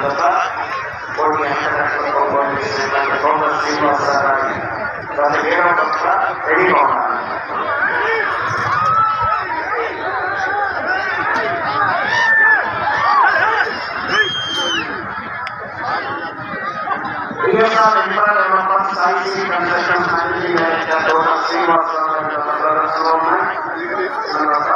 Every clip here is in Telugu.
జత కోటి వెంకటేశ్వర కొనుగోలు చేసినటువంటి గౌరవ శ్రీనివాసరావు గారి గత ఏడవ జత రెడీగా ఉన్నారు Vijayasai emperor developer Sai Sri construction managing director గౌరవ శ్రీనివాసరావు గారి గత ప్రదర్శనలో ఉన్నాయి తర్వాత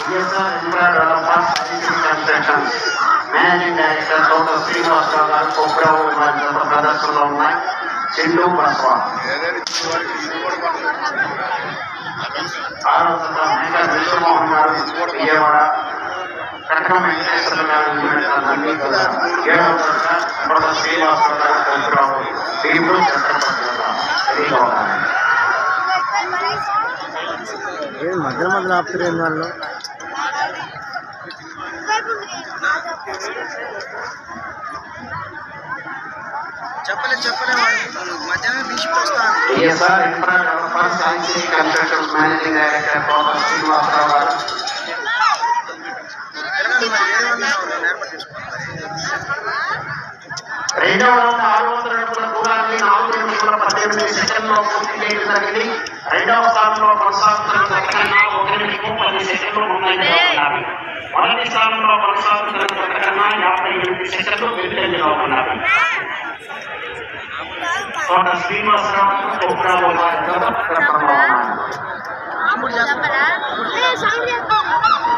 Vijayasai emperor developer Sai Sri construction managing director గౌరవ శ్రీనివాసరావు గారు కొబ్బరావు వారి గత ప్రదర్శనలో ఉన్నాయి చెండు బస్వా ఆరో జత మేక విశ్వమోహన్ గారు విజయవాడ కట్టం మధ్యలో మధ్యలో ఆపుతారు వాళ్ళు? చెప్పలే చెప్పలే వాడు. మధ్యాహ్నం తీసుకొస్తాను ఈఎస్ఆర్ ఇన్ఫ్రా డెవలపర్ సైన్స్ కన్స్ట్రక్షన్స్ మేనేజింగ్ డైరెక్టర్ శ్రీనివాసరావు గారు తిరగండి మరి వేరే వాళ్ళు ఏర్పాటు చేసుకోండి రెండవ రౌండ్ ఆరు వందల అడుగుల దూరాన్ని నాలుగు నిమిషాల పద్దెనిమిది సెకండ్లో పూర్తి చేయడం జరిగింది రెండవ స్థానంలో కొనసాగుతున్న జతకన్నా ఒక నిమిషం పది సెకండ్లు ముందంజలో ఉన్నారు మొదటి స్థానంలో కొనసాగుతున్న జతకన్నా యాభై ఎనిమిది సెకండ్లు వెనుకంజలో ఉన్నారు తోట శ్రీనివాసరావు కోపురావు వారి జత ప్రథమంలో ఉన్నారు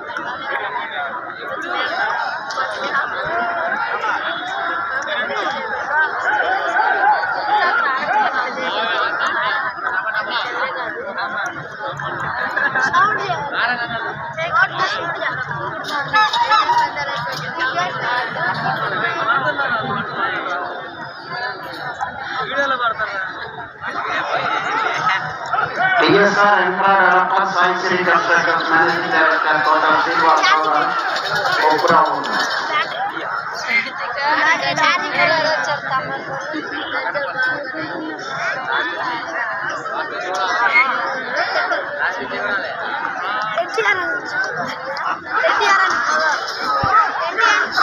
TSR infra developer science Sri constructions managing director Thota Srinivasarao గారు కోపురావు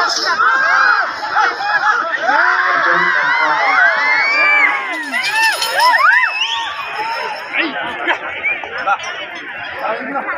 తోట శ్రీనివాసరావు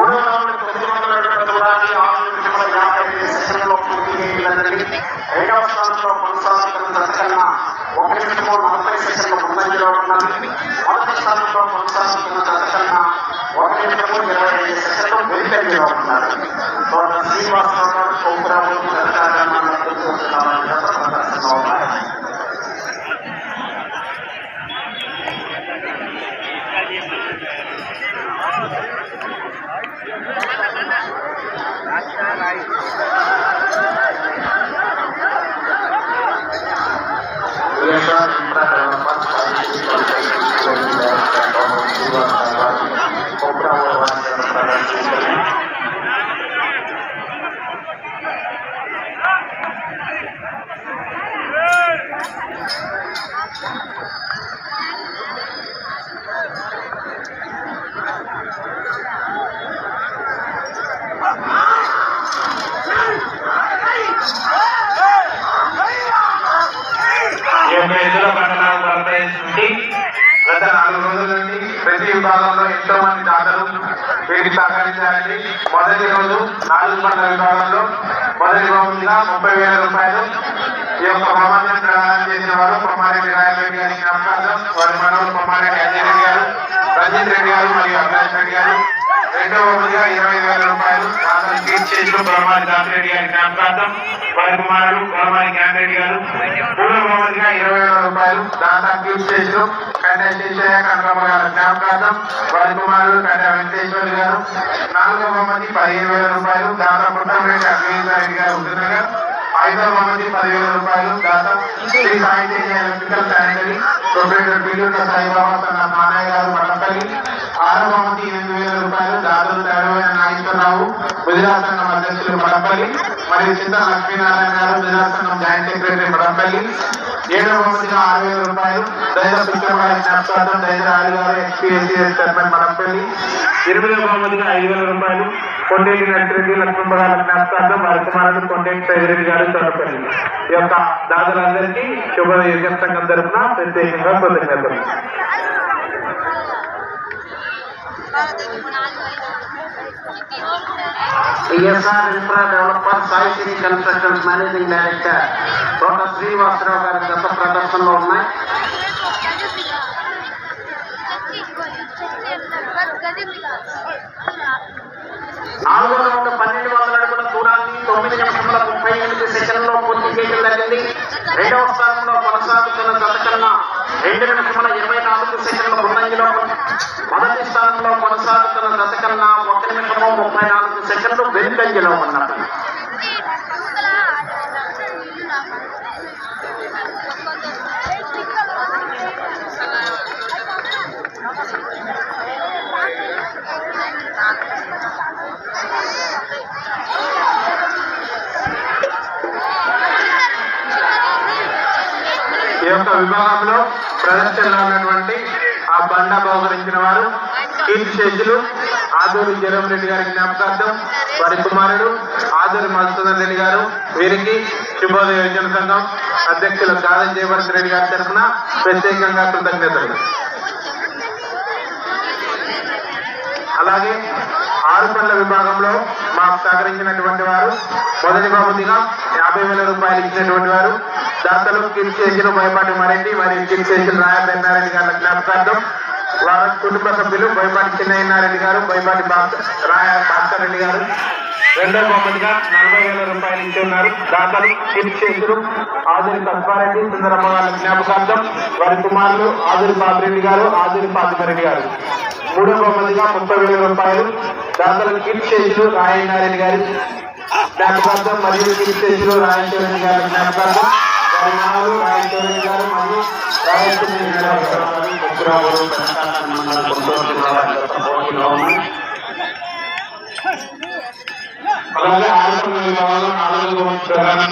One. ఒక నిమిషము ఇరవై ఐదు సెకండ్లు వెనుకంజలో ఉన్నారు తోట శ్రీనివాసరావు గారు కోపురావు ప్రధానంగా ప్రదర్శించారు ఈ పట్టణాలు గత నాలుగు రోజుల నుండి ప్రతి విభాగంలో ఎంతో మంది దాతలు వీరికి సహకరించారండి మొదటి రోజు నాలుగు పంటల విభాగంలో మొదటి బహుమతిగా ముప్పై వేల రూపాయలు ఈ యొక్క బహుమతిని ప్రదానం చేసిన వారు కొమ్మారెడ్డి రాయరెడ్డి గారి జ్ఞాపకార్థం వారి మనవలు కొమ్మారెడ్డి అంజయ్ రెడ్డి గారు రంజిత్ రెడ్డి గారు మరియు అభిలాష్ రెడ్డి గారు రెండవదిగా ఇరవై వేల రూపాయలు దాతలు కీర్తి చేసిన కొలమారి దాసిరెడ్డి గారి జ్ఞాపకార్థం వారి కుమారుడు బ్రహ్మాని జ్ఞానరెడ్డి గారు. మూడో బహుమతిగా ఇరవై వేల రూపాయలు దాతా తీర్చేసిన కన్యా కండ శేషయ్య కనకమ్మ గారి జ్ఞాపకార్థం వారి కుమారుడు కన్యా వెంకటేశ్వరి గారు. నాలుగవ మంది పదిహేను వేల రూపాయలు దాతా పుట్టమరెడ్డి అభివృద్ధి గారు. ఉంటున్నారు ఐదో మంది పదివేల రూపాయలు దాత Shri Sahitya electrical sanitary professor బిల్లుల సాయిబాబా తన మానయ్య గారు మట్టపల్లి ఆరో మంది ఎనిమిది వేల రూపాయలు దాతలు తెరవైన నాగేశ్వరరావు గుజరాత్ సంఘం అధ్యక్షులు మడపల్లి మరియు చింత లక్ష్మీనారాయణ గారు గుజరాత్ సంఘం జాయింట్ సెక్రటరీ మడపల్లి ఏడవ మందిగా ఆరు వేల రూపాయలు దైవ పిచ్చవారి జ్ఞాపకార్థం దైవ ఆరు గారు ఎక్స్పీఎస్సీఎస్ చైర్మన్ మడపల్లి ఎనిమిదవ మందిగా ఐదు వేల రూపాయలు కొండేటి నర్సిరెడ్డి లక్ష్మణరావు జ్ఞాపకార్థం వారి కుమారుడు కొండేటి సైదిరెడ్డి గారు చొరపల్లి ఈ యొక్క దాతలందరికీ శుభ యుగం సంఘం తరఫున ప్రత్యేకంగా కృతజ్ఞతలు. PSR infra developer Sai Sri constructions managing director doctor Srivasarao గారి గత ప్రదర్శనలో ఉన్నాయి. నాలుగు రౌండ్ పన్నెండు వందల అడుగుల దూరాన్ని తొమ్మిది నిమిషముల ముప్పై ఎనిమిది సెకండ్లో పూర్తి చేయడం జరిగింది. రెండవ స్థానంలో కొనసాగుతున్న జత రెండు నిమిషముల ఇరవై నాలుగు సెకండ్ల ముందంజలో మొదటి స్థానంలో కొనసాగుతున్న జత ఒక నిమిషము ముప్పై నాలుగు సెకండ్లు వెనుకంజలో ఉన్నది. విభాగంలో ప్రదర్శనలో ఉన్నటువంటి ఆ బండ బహుకరించిన వారు కీర్తి శేషులు ఆదూరి జరం రెడ్డి గారి జ్ఞాపకార్థం వారి కుమారుడు ఆదూరి మధుసూదన్ రెడ్డి గారు వీరికి శుభోదయ యోజన సంఘం అధ్యక్షులు గాదం జయవర్ధన్ రెడ్డి గారి తరఫున ప్రత్యేకంగా కృతజ్ఞతలు. అలాగే ఆరు పనుల విభాగంలో మాకు సహకరించినటువంటి వారు మొదటి బహుమతిగా యాభై వేల రూపాయలు ఇచ్చినటువంటి వారు దాతలు కిరిచేసిన బోయపాటి మరెడ్డి మరియు కిరిచేసిన రాయబెన్నారెడ్డి గారి జ్ఞాపకార్థం వారి కుటుంబ సభ్యులు భయపాటి చిన్నయ్యనారెడ్డి గారు భయపాటి రాయ భాస్కర్ రెడ్డి గారు. రెండో బహుమతిగా నలభై వేల రూపాయలు ఇచ్చి ఉన్నారు. దాతలు కిరిచేసులు ఆదురి తత్వారెడ్డి సుందరమ్మ గారి జ్ఞాపకార్థం వారి కుమారులు ఆదురి పాపిరెడ్డి గారు ఆదురి పాపిరెడ్డి గారు. మూడో బహుమతిగా ముప్పై వేల రూపాయలు దాతలు కీర్తిశేషులు రాయనారాయణ గారి జ్ఞాపకార్థం మరియు కీర్తిశేషులు రాయచరణ్ గారి జ్ఞాపకార్థం వారి మనవలు గారు మరియు రాయచరణ్ గారు ముగ్గురావులు గుంటూరు జిల్లా పోటీలో ఉన్నాయి అలాగే ఆరోగ్య విభాగంలో నాలుగు ప్రదానం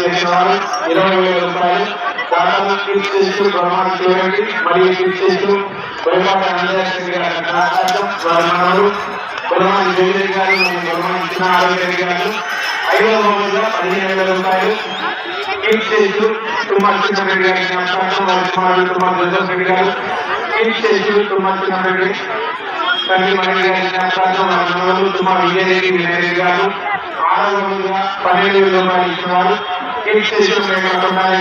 ఇరవై వేల రూపాయలు. దాదాపు మరియు గారి గారు మరియు ఆరోగ్య గారు. ఐదవ పదిహేను వేల రూపాయలు. కీర్తిశేషులు తుమ్మల చిన్నరెడ్డి గారి కుమారుడు తుమ్మల జోసఫ్ రెడ్డి గారు. కీర్తిశేషులు తుమ్మల చిన్నరెడ్డి తండ్రి మరణి గారి జ్ఞాపకార్థం వారి విజయరెడ్డి వినయరెడ్డి గారు. ఆరోగ్యంగా పన్నెండు వేల రూపాయలు ఇచ్చినవారు కీర్తిశేషులు జ్ఞాపకార్థం వారి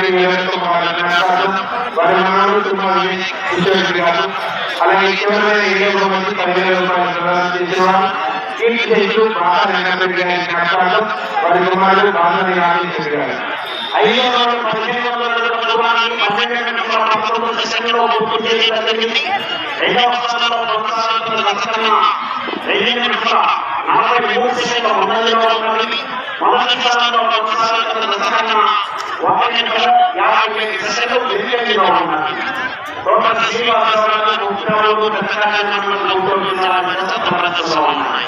విజయరెడ్డి గారు అలాగే చివరి ఏడవ మంది పదివేల రూపాయలు ప్రదానం చేసేవారు. బాగా రంగారెడ్డి గారి జ్ఞాపకార్థం వారి కుమారుడు బాగా ఐదో రౌండ్ పదిహేను వందల అడుగుల పన్నెండు నిమిషముల పంతొమ్మిది సెకండ్లో పూర్తి చేయడం జరిగింది రెండవ స్థానంలో కొనసాగుతున్న జత కన్నా రెండు నలభై మూడు సెకండ్ల ముందంజలో ఉన్నది. మొదటి స్థానంలో కొనసాగుతున్న జత ఒక నిమిషం యాభై ఐదు సెకండ్లు ఉన్నది ఉన్నాయి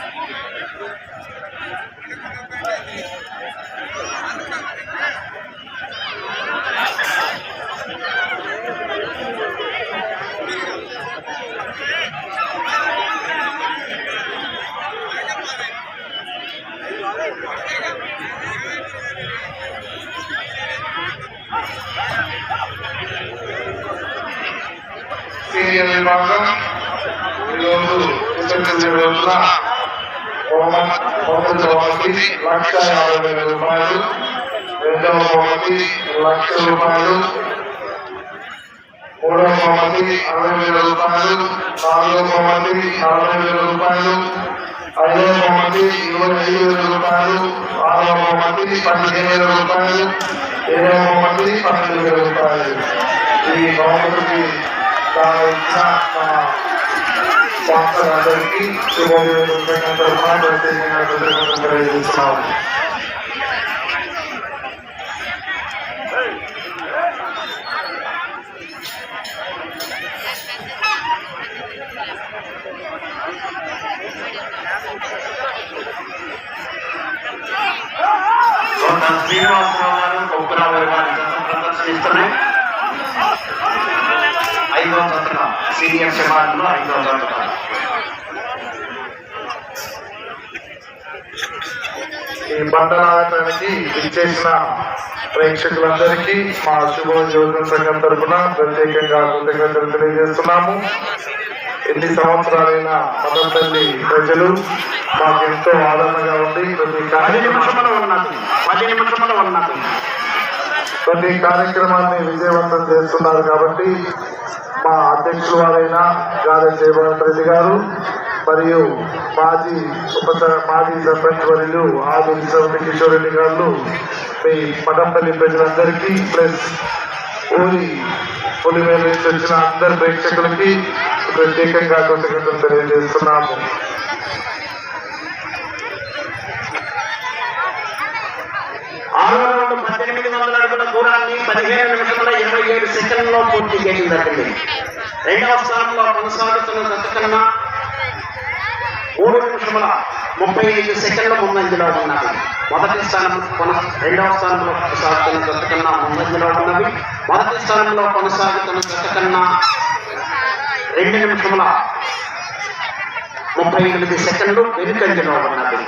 సీనియర్ విభాగం ఈరోజు కృతజ్ఞత రోజున బహుమతి లక్ష యాభై వేల రూపాయలు రెండవ బహుమతి లక్ష రూపాయలు మూడవ బహుమతి అరవై వేల రూపాయలు నాలుగవ బహుమతి నలభై వేల రూపాయలు ఐదవ బహుమతి ఇరవై ఐదు వేల రూపాయలు ఆరవ బహుమతి పన్నెండు వేల రూపాయలు ఏడవ బహుమతి పన్నెండు వేల రూపాయలు. ఈ బహుమతికి తాను ఇచ్చిన మా స్పాన్సర్ అందరికీ శుభోదయం తరఫున ప్రత్యేకంగా కృతజ్ఞతలు తెలియజేస్తున్నాము డాక్టర్ శ్రీనివాసరావు గారు ఉత్తరాలు వారి ప్రదర్శనిస్తున్నాయి ఐదో తరగతి సీనియర్ విభాగంలో ఐదో తరగతి. ఈ బండనాటకానికి ఇచ్చేసిన ప్రేక్షకులందరికీ మా శుభ యోజన సంఘం తరఫున ప్రత్యేకంగా కృతజ్ఞతలు తెలియజేస్తున్నాము. ఎన్ని సంవత్సరాలైన మదర్ తల్లి ప్రజలు మాకు ఎంతో ఆదరణగా ఉంది ప్రతి పది కార్యక్రమం ఉన్నది. పది నిమిషములు ఉన్నది. ప్రతి కార్యక్రమాన్ని విజయవంతం చేస్తున్నారు కాబట్టి మా అధ్యక్షుల వారైన గాలి జయభరత్ రెడ్డి గారు మరియు మాజీ ఉప మాజీ సర్పంచ్ వర్యులు ఆది విశ్వనాథ కిషోర్ రెడ్డి గారు మీ పటంపల్లి ప్రజలందరికీ ప్లస్ ఊరి పులిమేల నుంచి వచ్చిన అందరి ప్రేక్షకులకి ప్రత్యేకంగా కృతజ్ఞతలు తెలియజేస్తున్నాము ఆరు వందల పద్దెనిమిది వందల అడుగుల దూరాన్ని పదిహేను నిమిషముల ఇరవై ఏడు సెకండ్లో పూర్తి చేయడం జరిగింది. రెండవ స్థానంలో కొనసాగుతున్న దత్తకన్నా మూడు నిమిషముల ముప్పై ఐదు సెకండ్ల ముందంజలో ఉన్నది మొదటి స్థానం కొన రెండవ స్థానంలో కొనసాగుతున్న దత్తకన్నా ముందంజలో ఉన్నవి. మొదటి స్థానంలో కొనసాగుతున్న దత్తకన్నా రెండు నిమిషముల ముప్పై ఎనిమిది సెకండ్లు వెనుకంజలో ఉన్నది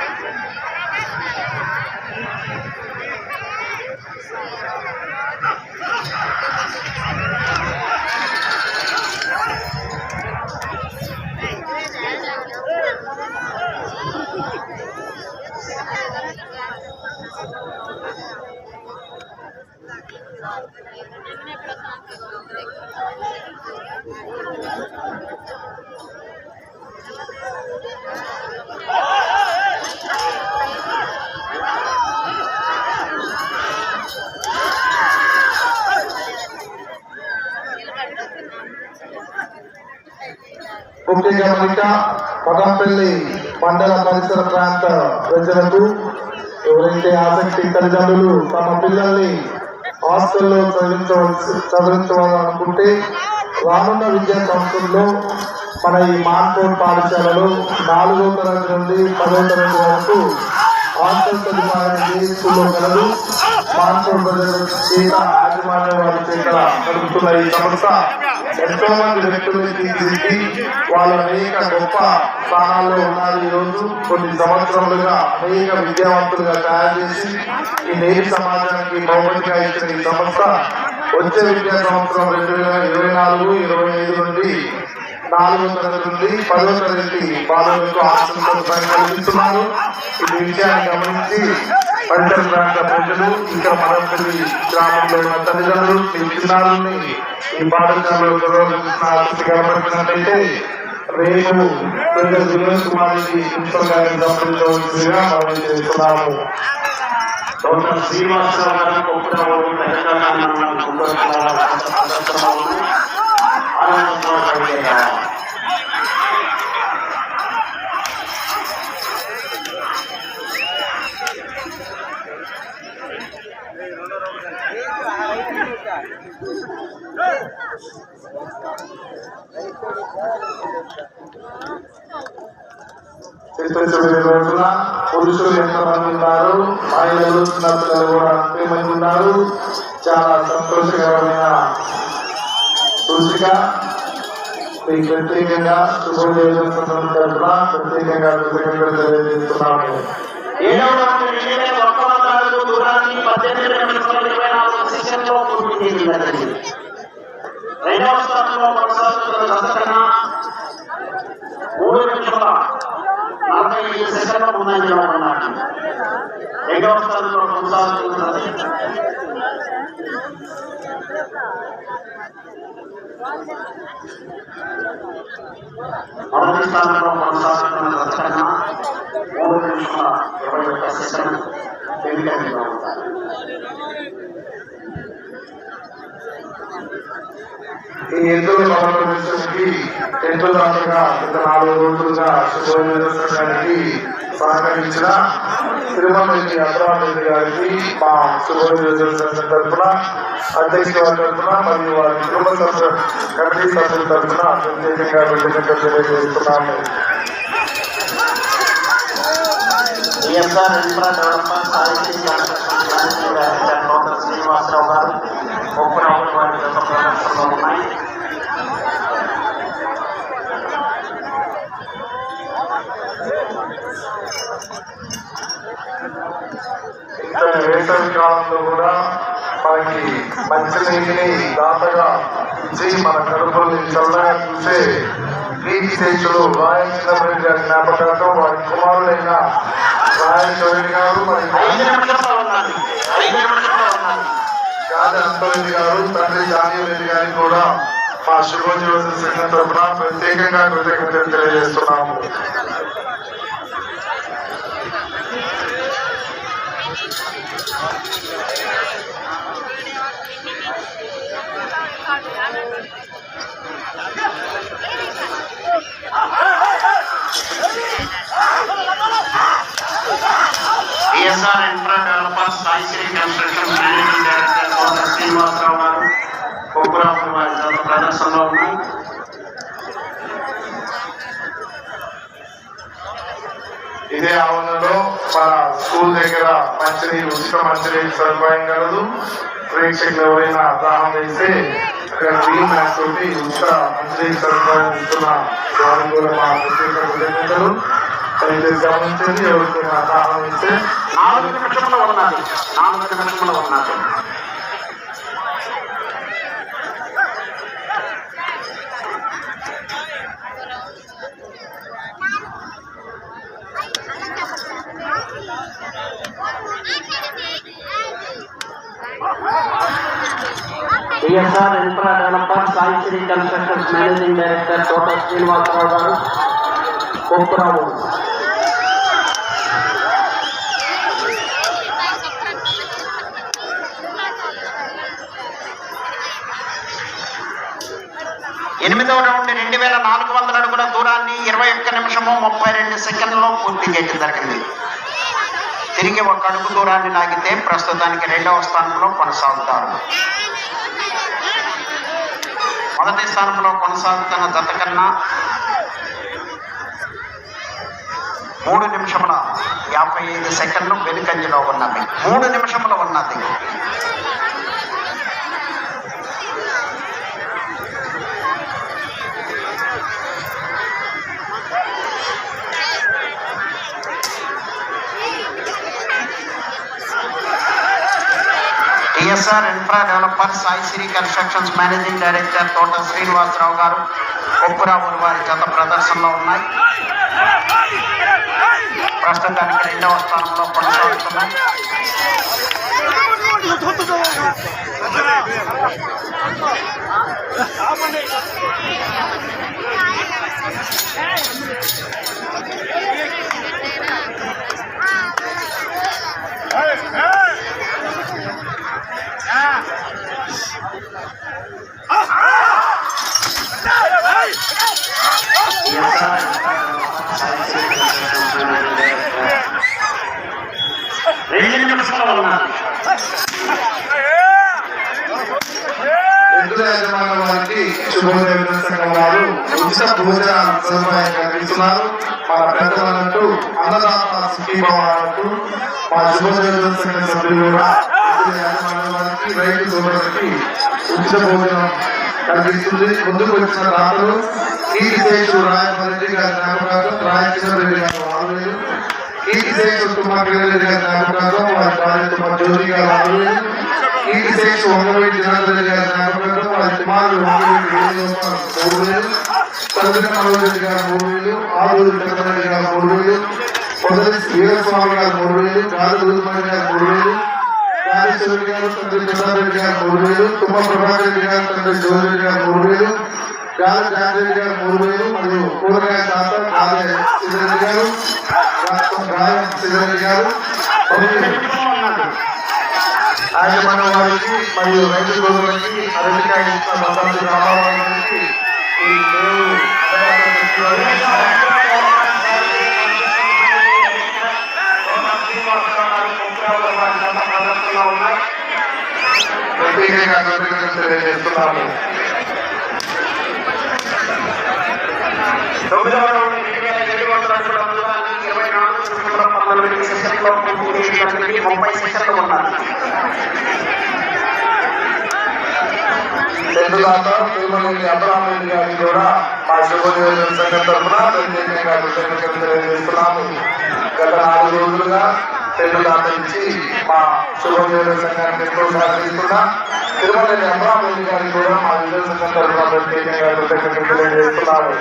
ముఖ్య గమనిక పదంపల్లి మండల పరిసర ప్రాంత ప్రజలకు ఎవరైతే ఆసక్తి తల్లిదండ్రులు తమ పిల్లల్ని హాస్టల్లో చదివించవలసి చదివించవాలనుకుంటే రానున్న విద్యా సంవత్సరంలో మన ఈ మాన్కోట్ పాఠశాలలో నాలుగో తరగతి నుండి పదో తరగతి వరకు హాస్టల్ సదుపాయాన్ని స్కూల్లో కలదు. మాన్కోట్ చేత యాజమాన్య వారి చేత నడుపుతున్న ఈ సంస్థ ఎంతో మంది వ్యక్తుల్ని తీర్చిదిద్ది వాళ్ళు అనేక గొప్ప స్థానాల్లో ఉన్నారు ఈరోజు కొన్ని సంవత్సరాలుగా అనేక విద్యావంతులుగా తయారు చేసి ఈ నేటి సమాజానికి బహుమతిగా ఇచ్చిన ఈ సంస్థ వచ్చే విద్యా సంవత్సరం రెండు వేల ఇరవై నాలుగు ఇరవై ఐదు నుండి నాలుగో తరగతి నుండి పదో తరగతి బాలలకు హాస్టల్ సదుపాయం కల్పిస్తున్నారు ఈ విషయాన్ని గమనించి పంచం ప్రాంత ప్రజలు ఇక్కడ మదనపల్లి గ్రామంలో ఉన్న తల్లిదండ్రులు మీ చిన్నారుల్ని ఈ పాఠశాలలో గౌరవించిన ఆసక్తి కనపరిచినట్లయితే రేపు పెద్ద వినోద్ కుమార్కి ప్రిన్సిపల్ గారిని సంప్రదించవలసిందిగా మనం చేస్తున్నాము డాక్టర్ శ్రీనివాసరావు గారు ఒప్పుకోవడం తెలంగాణ జిల్లా పురుషులు ఎంతమంది ఉన్నారు? మహిళలు చిన్న పిల్లలు కూడా అంతే మంది ఉన్నారు. చాలా సంతోషకరమైన సూచిక మీకు ప్రత్యేకంగా శుభోదయం తరఫున ప్రత్యేకంగా కృతజ్ఞతలు తెలియజేస్తున్నాము. రెండవ స్థానంలో రెండు వేల ఒక్క వంద అడుగుల దూరాన్ని పద్దెనిమిది నిమిషాల ఇరవై నాలుగు సెకండ్లో పూర్తి చేయగలిగింది రెండవ స్థానంలో కొనసాగుతున్న దశకన్నా మూడు నిమిషాల నలభై ఐదు సెకండ్ల ముందంజలో రెండవ స్థానంలో కొనసాగుతున్నది మొదటి స్థానంలో కొనసాగుతున్న రచన మూడు నిమిషాల ఇరవై ఒక్క సెషన్ వెనుకంజలో ఉంటారు ఈ ఎంతో ఎంతో దాకా గత నాలుగు రోజులుగా శుభోదయానికి సహకరించిన తిరుమల రెడ్డి అబ్రాహ్మణి గారికి మా శుభోదయ తరఫున అధ్యక్ష వారి తరఫున మరియు వారి కుటుంబ సభ్యుల కమిటీ సభ్యుల తరఫున ప్రత్యేకంగా కృతజ్ఞతలు తెలియజేస్తున్నాము. శ్రీనివాసరావు గారు ఒప్పురావుల వారి యొక్క ప్రదర్శనలో ఉన్నాయి ఇంత వేసవి కాలంలో కూడా మనకి మంచి నీటిని దాతగా ఇచ్చి మన కడుపుల్ని చల్లగా చూసే నీటి శేషులు రాయచంద్రరెడ్డి గారి జ్ఞాపకాలతో వారి కుమారుడైన రాయచంద్రెడ్డి గారు మరి గాలి అంతరెడ్డి గారు తండ్రి జానీయ రెడ్డి కూడా మా శుభజీవన సంఘం తరఫున ప్రత్యేకంగా కృతజ్ఞతలు తెలియజేస్తున్నాము. ESR infra developers Saisri construction managing director doctor Srinivasarao గారు ఒప్పురావుల వారి యొక్క ప్రదర్శనలో ఉన్నాయి ఇదే ఆవరణలో మన స్కూల్ దగ్గర మంచినీరు ఉచిత మంచినీరు సదుపాయం కలదు ప్రేక్షకులు ఎవరైనా దాహం వేస్తే అక్కడ గ్రీన్ మ్యాచ్ తోటి ఉచిత మంచినీరు సదుపాయం ఇస్తున్న వారికి కూడా మా ప్రత్యేక కృతజ్ఞతలు. దయచేసి గమనించండి ఎవరికైనా దాహం వేస్తే నాలుగు నిమిషంలో ఉన్నది నాలుగు నిమిషంలో ఉన్నది ESR infra developer Saisri constructions managing director Thota Srinivasarao గారు కొప్పురావు ఎనిమిదవ రౌండ్ రెండు వేల నాలుగు వందల అడుగుల దూరాన్ని ఇరవై ఒక్క నిమిషము ముప్పై రెండు సెకండ్లో పూర్తి చేయడం జరిగింది. తిరిగి ఒక అడుగు దూరాన్ని లాగితే ప్రస్తుతానికి రెండవ స్థానంలో కొనసాగుతారు. మొదటి స్థానంలో కొనసాగుతున్న జత కన్నా మూడు నిమిషముల యాభై ఐదు సెకండ్లు వెనుకంజలో ఉన్నది. మూడు నిమిషములు ఉన్నది. TSR infra developers ఐసిరి constructions managing director Thota Srinivasarao గారు కొప్పురావులు వారి గత ప్రదర్శనలో ఉన్నాయి. ప్రస్తుతానికి రెండవ స్థానంలో కొనసాగుతున్నాయి రెండు నిమిషాలు ఉన్నారు ఎద్దుల యజమానుల వారికి శుభోదయ సంఘం వారు ఉచిత భోజన సదుపాయం కల్పిస్తున్నారు. మన పెద్దలంటూ అన్నదాత సుఖీభావాలంటూ మా శుభోదయ సంఘ సభ్యులు కూడా యజమానుల వారికి రైతు సోదరులకి ఉచిత భోజనం కలిగిస్తుంది ముందుకు వచ్చిన దాతలు కీర్తి శేషు రాయపల్లి గారి జ్ఞాపకాలు రాయకృష్ణ రెడ్డి గారు ఆరు వేలు కీర్తి శేషు తుమ్మకి రెడ్డి గారి జ్ఞాపకాలు వారి భార్య తుమ్మ జ్యోతి గారు ఆరు వేలు కీర్తి శేషు వంగవేటి జనార్దన్ రెడ్డి గారి జ్ఞాపకాలు వారి కుమారుడు వంగవేటి వేణుగోపాల్ మూడు వేలు చంద్ర మనోహర్ గారు మూడు వేలు ఆరు వెంకటరెడ్డి గారు మూడు వేలు మొదటి వీరస్వామి గారు మూడు వేలు గాలి రుద్రమణి గారు మూడు వేలు రాజేశ్వరి గారు తండ్రి చంద్రారెడ్డి గారు మూడు వేలు తుమ్మ ప్రభాకర్ రెడ్డి గారు తండ్రి శివరెడ్డి గారు మూడు వేలు గారు మూడు వేలు మరియు కూరగాయ తాత గాలి శ్రీరెడ్డి గారు గారు ఆయన మన వారికి మరియు రైతు సోదరులకి అరటికాయ ఇచ్చిన రామారావు గారికి ప్రత్యేకంగా కృతజ్ఞతలు తెలియజేస్తున్నాము తొమ్మిదవ రౌండ్ ఇరవై నాలుగు పంతొమ్మిది సెషన్లో పూర్తి ముప్పై సెషన్లు ఉన్నాయి తెలుగుదాత అబ్రాహ్మణి కూడా మా శుభోదయం సంఘం తరఫున ప్రత్యేకంగా కృతజ్ఞతలు తెలియజేస్తున్నాము గత నాలుగు రోజులుగా నుంచి మా శుభోదయం సంఘానికి ఎంతో తిరుమల అబ్రాహ్మణి గారికి కూడా మా విజయ సంఘం తరఫున ప్రత్యేకంగా కృతజ్ఞతలు తెలియజేస్తున్నాము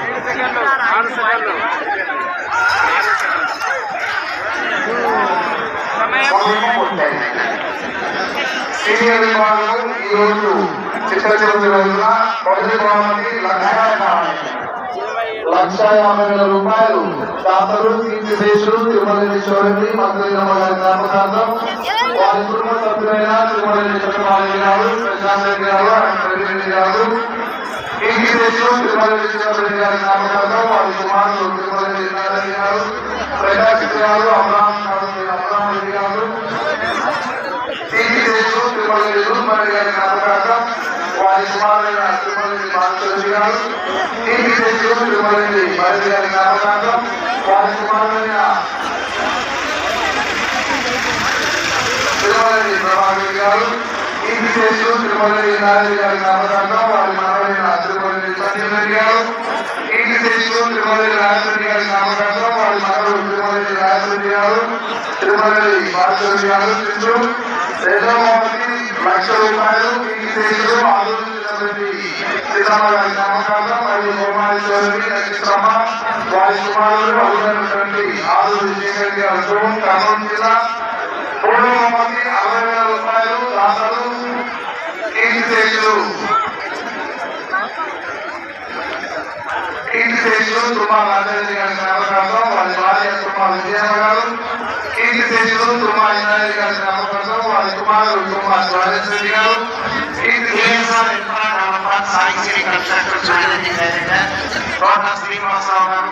సీనియర్ విభాగం ఈ రోజు చిత్తచూరు రోజున మొదటి భాగానికి లక్ష కావాలి లక్ష యాభై వేల రూపాయలు. దాతలు కీర్తిశేషులు తిరుమలేశ్వరుని మంత్రి గారి జ్ఞాపకార్థం వారి కుటుంబ సభ్యులైన తిరుమలేశ్వర గారు ప్రశాంత్ రెడ్డి గారు రెడ్డి రెడ్డి గారు కీర్తిశేషులు తిరుమలేశ్వర గారి జ్ఞాపకార్థం వారి కుమారులు తిరుమల నారాయణ గారు ప్రకాశ్ గారు అబ్రాహం అబ్రాహం రెడ్డి గారు టీవీదేశు తిరుమల గారి జ్ఞాపకార్థం వారి కుమారులైన తిరుమల మాస్టర్ గారు టీవీదేశు తిరుమల మరి గారి జ్ఞాపకార్థం వారి కుమారుడైన తిరుమల ప్రభాకర్ గారు టీవీదేశు తిరుమల నారాయణ గారి జ్ఞాపకార్థం వారి మనవడైన తిరుమల సత్యరెడ్డి గారు టీవీదేశు తిరుమల రాజరెడ్డి గారి జ్ఞాపకార్థం వారి మనవడు తిరుమల రాజరెడ్డి గారు తిరుమల మాస్టర్ గారు చిందు శ్రీరామకి లక్ష రూపాయలు ఈ దేశంలో ఆలోచించినటువంటి శ్రీరామ గారి నామకార్థం మరియు సోమాశ్వరి నక్షత్రమ వారి కుమారులు అవుతున్నటువంటి ఆరు శేఖర్ గారు కర్నూలు జిల్లా అరవై వేల రూపాయలు దాతలు రాజారెడ్డి గారి వారి భార్య విజయమ్మ గారు ఇంద్రారెడ్డి గారి వారి గారు శేషులు Sai Sri constructor managing director Thota Srinivasarao గారు